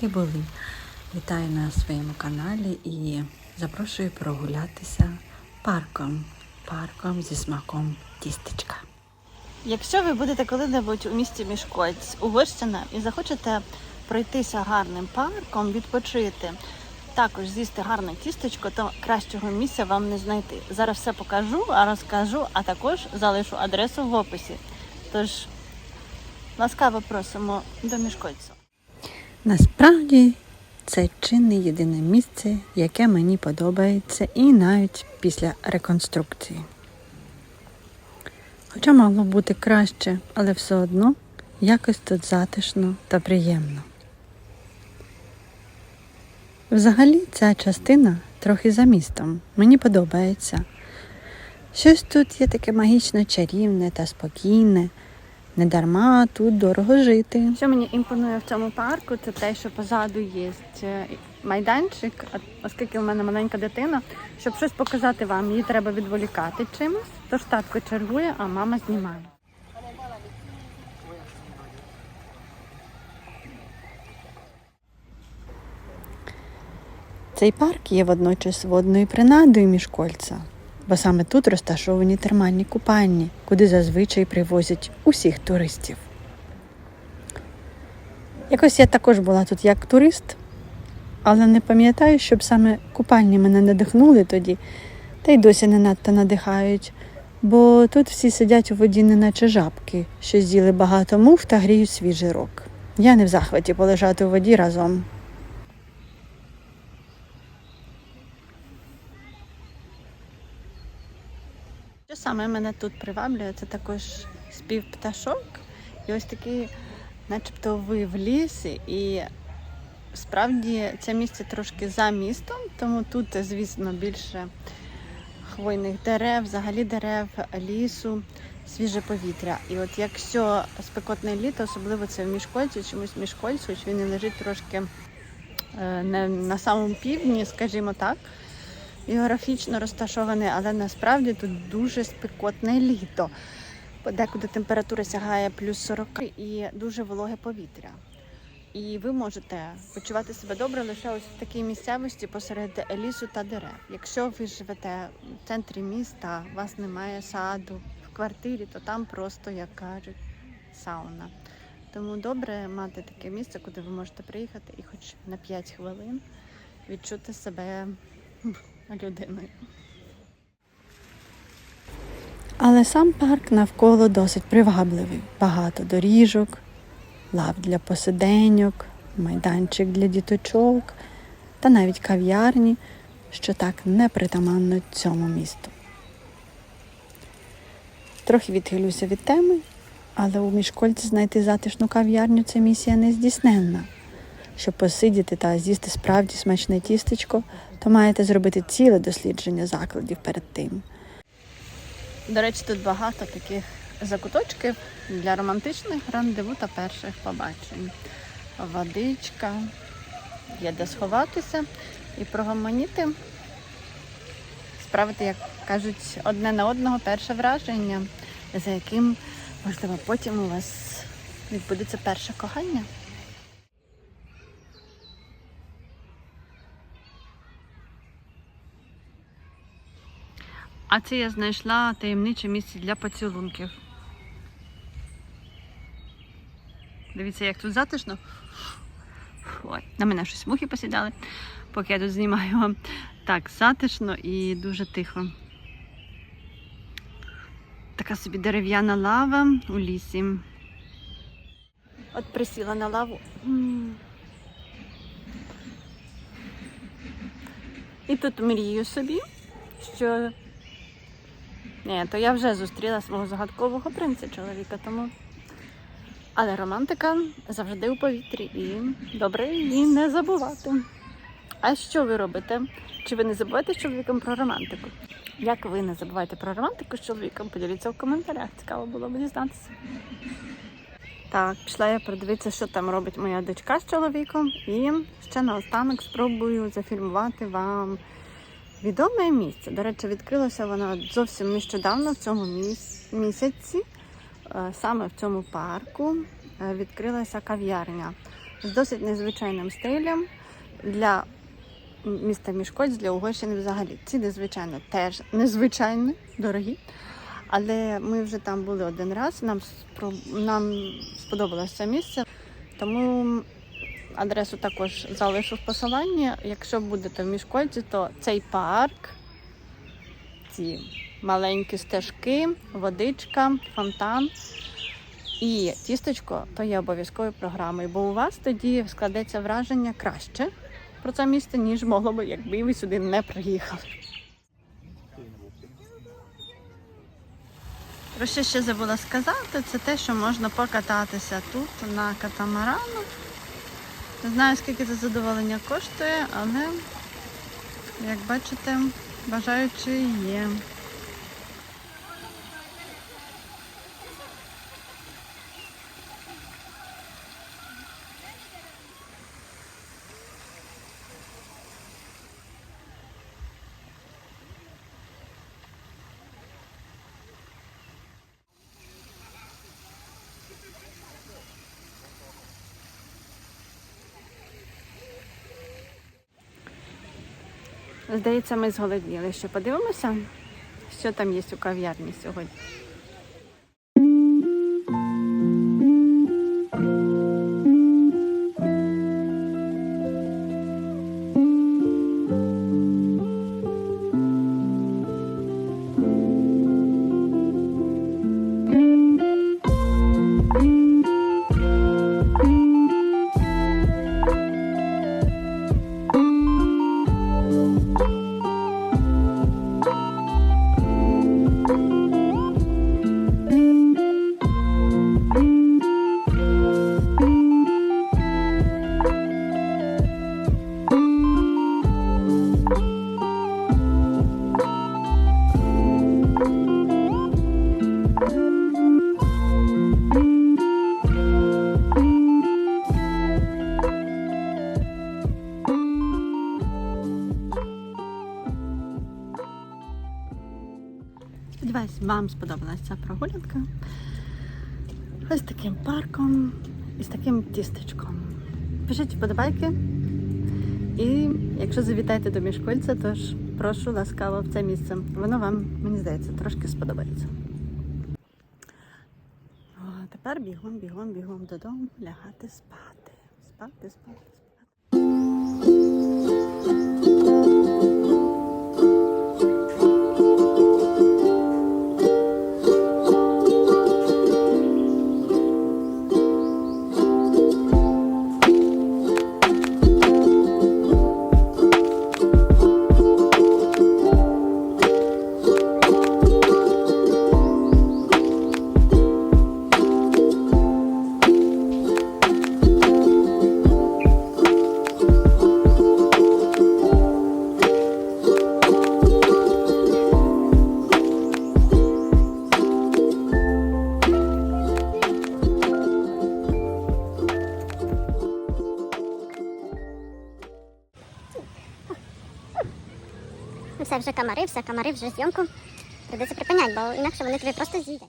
і були. Вітаю на своєму каналі і запрошую прогулятися парком. Парком зі смаком тістечка. Якщо ви будете коли-небудь у місті Мішкольц, Угорщина, і захочете пройтися гарним парком, відпочити, також з'їсти гарне тістечко, то кращого місця вам не знайти. Зараз все покажу, розкажу, а також залишу адресу в описі. Тож ласкаво просимо до Мішкольцу. Насправді це чи не єдине місце, яке мені подобається, і навіть після реконструкції. Хоча могло бути краще, але все одно якось тут затишно та приємно. Взагалі ця частина трохи за містом. Мені подобається. Щось тут є таке магічно чарівне та спокійне. Недарма тут дорого жити. Що мені імпонує в цьому парку, це те, що позаду є е, майданчик, оскільки в мене маленька дитина, щоб щось показати вам, її треба відволікати чимось. Тож татко чергує, а мама знімає. Цей парк є водночас водною принадою міжкольця, бо саме тут розташовані термальні купальні, куди зазвичай привозять усіх туристів. Якось я також була тут як турист, але не пам'ятаю, щоб саме купальні мене надихнули тоді, та й досі не надто надихають, бо тут всі сидять у воді, неначе жабки, що з'їли багато мух та гріють свій жирок. Я не в захваті полежати у воді разом. Саме мене тут приваблює, це також спів пташок. І ось такий, начебто, ви в лісі. І справді це місце трошки за містом, тому тут, звісно, більше хвойних дерев, взагалі дерев, лісу, свіже повітря. І от якщо спекотне літо, особливо це в Мішкольці, чомусь Мішкольцю, він лежить трошки е, не на самому півдні, скажімо так географічно розташований, але насправді тут дуже спекотне літо. Подекуди температура сягає плюс 40 і дуже вологе повітря. І ви можете почувати себе добре лише ось в такій місцевості посеред лісу та дерев. Якщо ви живете в центрі міста, у вас немає саду в квартирі, то там просто, як кажуть, сауна. Тому добре мати таке місце, куди ви можете приїхати і хоч на 5 хвилин відчути себе людиною. Але сам парк навколо досить привабливий. Багато доріжок, лав для посиденьок, майданчик для діточок та навіть кав'ярні, що так непритаманно цьому місту. Трохи відхилюся від теми, але у міжкольці знайти затишну кав'ярню це місія нездійсненна. Щоб посидіти та з'їсти справді смачне тістечко, то маєте зробити ціле дослідження закладів перед тим. До речі, тут багато таких закуточків для романтичних рандеву та перших побачень. Водичка, є де сховатися і прогомоніти, справити, як кажуть, одне на одного перше враження, за яким, можливо, потім у вас відбудеться перше кохання. А це я знайшла таємниче місце для поцілунків. Дивіться, як тут затишно. Ой, на мене щось мухи посідали, поки я тут знімаю. Так, затишно і дуже тихо. Така собі дерев'яна лава у лісі. От присіла на лаву. І тут мрію собі, що ні, то я вже зустріла свого загадкового принца чоловіка, тому. Але романтика завжди у повітрі і добре її не забувати. А що ви робите? Чи ви не забуваєте з чоловіком про романтику? Як ви не забуваєте про романтику з чоловіком? Поділіться в коментарях. Цікаво було б дізнатися. Так, пішла я подивитися, що там робить моя дочка з чоловіком. І ще наостанок спробую зафільмувати вам Відоме місце. До речі, відкрилося воно зовсім нещодавно, в цьому місяці. Е, Саме в цьому парку е, відкрилася кав'ярня. з досить незвичайним стилем для міста Мішкоць, для Угорщини взагалі. Ціни, звичайно, теж незвичайні, дорогі. Але ми вже там були один раз. Нам нам сподобалося це місце, тому адресу також залишу в посиланні. Якщо будете в Мішкольці, то цей парк, ці маленькі стежки, водичка, фонтан і тістечко то є обов'язковою програмою, бо у вас тоді складеться враження краще про це місце, ніж могло би, якби ви сюди не приїхали. Про що ще забула сказати, це те, що можна покататися тут на катамарану. Не знаю, скільки це задоволення коштує, але, як бачите, бажаючи є. Здається, ми зголодніли. Що подивимося, що там є у кав'ярні сьогодні. Сподіваюсь, вам сподобалася ця прогулянка. Ось таким парком і з таким тістечком. Пишіть вподобайки. І якщо завітаєте до Мішкольця, тож прошу ласкаво в це місце. Воно вам, мені здається, трошки сподобається. А тепер бігом, бігом, бігом додому, лягати спати. Спати, спати, спати. Все, вже комари, все, комари, вже зйомку. Придеться припиняти, бо інакше вони тобі просто з'їдять.